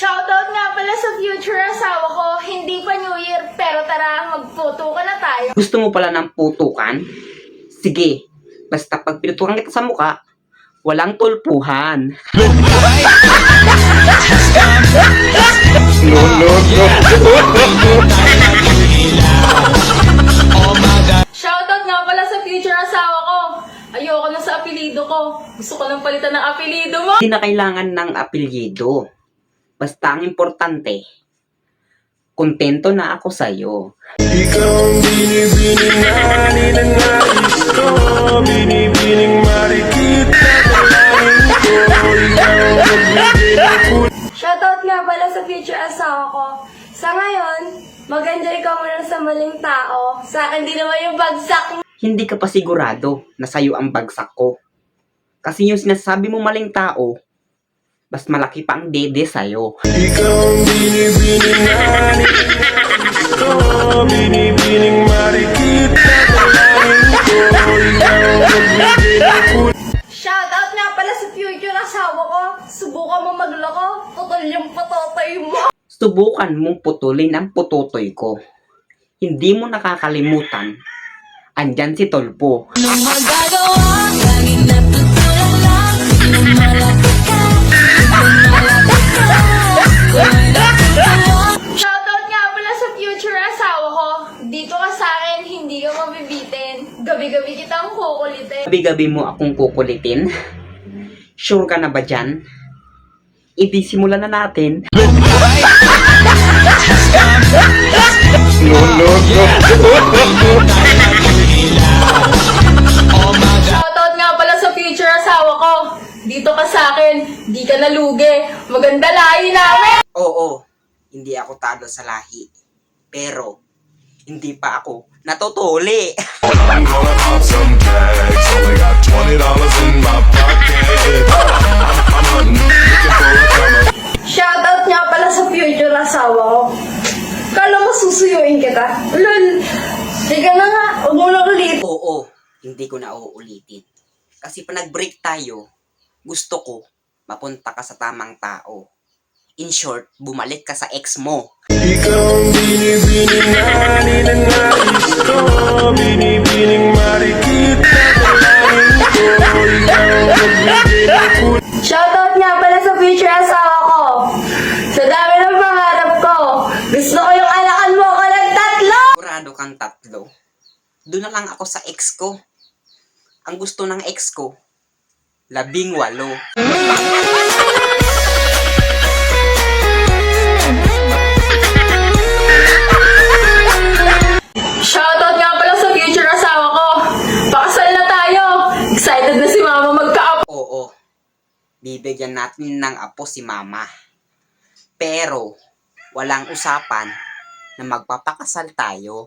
Shoutout nga pala sa future asawa ko. Hindi pa New Year, pero tara, magphoto ka na tayo. Gusto mo pala ng putukan? Sige, basta pag pinutukan kita sa muka, walang tulpuhan. no, no, no. Shoutout nga pala sa future asawa ko. Ayoko na sa apelido ko. Gusto ko nang palitan ng apelido mo. Hindi na kailangan ng apelyido. Basta ang importante, kontento na ako sa'yo. Ikaw ang binibining ani na nais ko Binibining marikit na dalangin ko Ikaw ang magbibigay Shoutout nga pala sa future asawa ko. Sa ngayon, mag-enjoy ka muna sa maling tao. Sa akin di naman yung bagsak Hindi ka pa sigurado na sa'yo ang bagsak ko. Kasi yung sinasabi mo maling tao, mas malaki pa ang dede sa'yo. Ikaw ang binibining ani na nais ko Binibining marikit na dalangin ko Ikaw ang magbibigay ng kulay Shoutout nga pala sa future asawa ko. Subukan mo magloko. Tutol yung patotoy mo. Subukan mong putulin ang pututoy ko. Hindi mo nakakalimutan. Andyan si Tolpo. Anong magagawa? Mabibitin. Gabi-gabi kitang kukulitin. Gabi-gabi mo akong kukulitin. Sure ka na ba dyan? Idi simulan na natin. no, no, no. Shoutout nga pala sa future asawa ko. Dito ka sa akin, di ka nalugi. Maganda lahi namin. Oo, hindi ako talo sa lahi. Pero, hindi pa ako natutuli. I'm gonna pop some tags. Only got twenty dollars in my pocket. I'm hunting, looking for a come up. Shoutout nga pala sa future asawa ko. Kala mo susuyuin kita? Lol, Sige na nga, huwag mo na ulit. Oo, hindi ko na uulitin. Kasi pa nag-break tayo, gusto ko mapunta ka sa tamang tao. In short, bumalik ka sa ex mo. Ikaw ang binibining Shoutout nga pala sa future asawa ko. Sa dami ng pangarap ko, gusto ko yung anakan mo ko ng tatlo. Sigurado kang tatlo. Doon na lang ako sa ex ko. Ang gusto ng ex ko, labing walo. Bibigyan natin ng apo si mama. Pero, walang usapan na magpapakasal tayo.